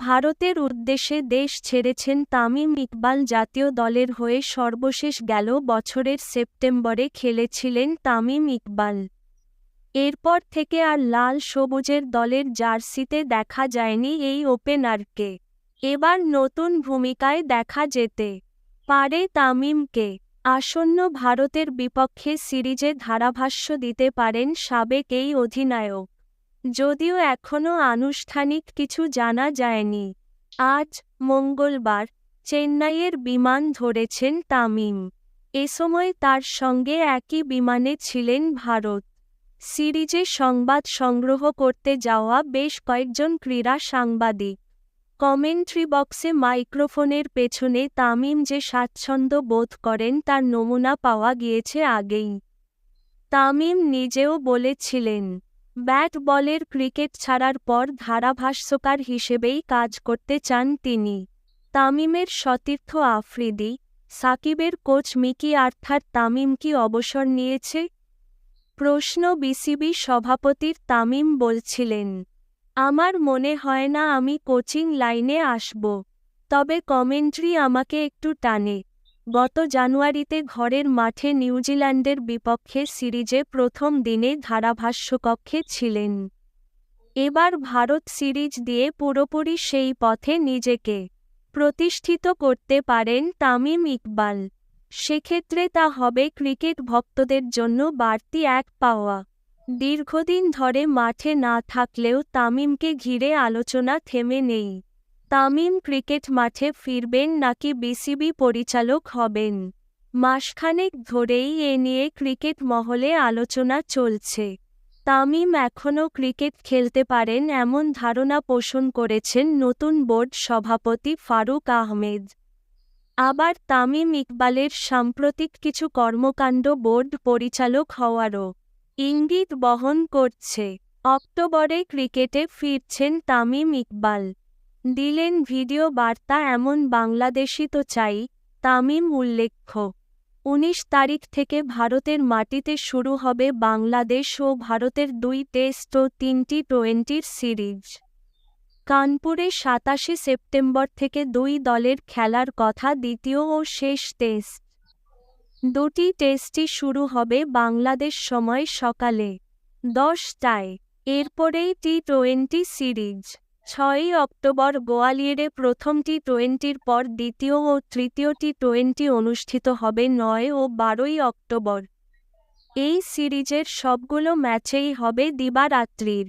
ভারতের উদ্দেশ্যে দেশ ছেড়েছেন তামিম ইকবাল জাতীয় দলের হয়ে সর্বশেষ গেল বছরের সেপ্টেম্বরে খেলেছিলেন তামিম ইকবাল। এরপর থেকে আর লাল সবুজের দলের জার্সিতে দেখা যায়নি এই ওপেনারকে। এবার নতুন ভূমিকায় দেখা যেতে পারে তামিমকে। আসন্ন ভারতের বিপক্ষে সিরিজে ধারাভাষ্য দিতে পারেন সাবেক এই অধিনায়ক। যদিও এখনও আনুষ্ঠানিক কিছু জানা যায়নি। আজ মঙ্গলবার চেন্নাইয়ের বিমান ধরেছেন তামিম। এ সময় তার সঙ্গে একই বিমানে ছিলেন ভারত। সিরিজে সংবাদ সংগ্রহ করতে যাওয়া বেশ কয়েকজন ক্রীড়া সাংবাদিক। কমেন্ট্রি বক্সে মাইক্রোফোনের পেছনে তামিম যে স্বাচ্ছন্দ্য বোধ করেন তার নমুনা পাওয়া গিয়েছে আগেই। তামিম নিজেও বলেছিলেন ব্যাট বলের ক্রিকেট ছাড়ার পর ধারাভাষ্যকার হিসেবেই কাজ করতে চান তিনি। তামিমের সতীর্থ আফ্রিদি, সাকিবের কোচ মিকি আর্থার তামিম কি অবসর নিয়েছে? প্রশ্ন বিসিবি সভাপতির তামিম বলছিলেন, আমার মনে হয় না আমি কোচিং লাইনে আসব, তবে কমেন্ট্রি আমাকে একটু টানে। গত জানুয়ারিতে ঘরের মাঠে নিউজিল্যান্ডের বিপক্ষে সিরিজে প্রথম দিনে ধারাভাষ্যকক্ষে ছিলেন। এবার ভারত সিরিজ দিয়ে পুরোপুরি সেই পথে নিজেকে প্রতিষ্ঠিত করতে পারেন তামিম ইকবাল। সেক্ষেত্রে তা হবে ক্রিকেট ভক্তদের জন্য বাড়তি এক পাওয়া। দীর্ঘদিন ধরে মাঠে না থাকলেও তামিমকে ঘিরে আলোচনা থেমে নেই। তামিম ক্রিকেট মাঠে ফিরবেন নাকি বিসিবি পরিচালক হবেন? মাসখানেক ধরেই এ নিয়ে ক্রিকেট মহলে আলোচনা চলছে। তামিম এখনও ক্রিকেট খেলতে পারেন এমন ধারণা পোষণ করেছেন নতুন বোর্ড সভাপতি ফারুক আহমেদ। আবার তামিম ইকবালের সাম্প্রতিক কিছু কর্মকাণ্ড বোর্ড পরিচালক হওয়ারও ইঙ্গিত বহন করছে। অক্টোবরে ক্রিকেটে ফিরছেন তামিম ইকবাল। দিলেন ভিডিও বার্তা এমন বাংলাদেশি তো চাই, তামিম উল্লেখ্য উনিশ তারিখ থেকে ভারতের মাটিতে শুরু হবে বাংলাদেশ ও ভারতের দুই টেস্ট ও তিনটি টোয়েন্টির সিরিজ। কানপুরে সাতাশে সেপ্টেম্বর থেকে দুই দলের খেলার কথা দ্বিতীয় ও শেষ টেস্ট। দুটি টেস্টই শুরু হবে বাংলাদেশ সময় সকালে দশটায়। এরপরেই টি টোয়েন্টি সিরিজ। ছয়ই অক্টোবর গোয়ালিয়রে প্রথমটি টোয়েন্টির পর দ্বিতীয় ও তৃতীয়টি টোয়েন্টি অনুষ্ঠিত হবে নয় ও বারোই অক্টোবর। এই সিরিজের সবগুলো ম্যাচেই হবে দিবারাত্রির।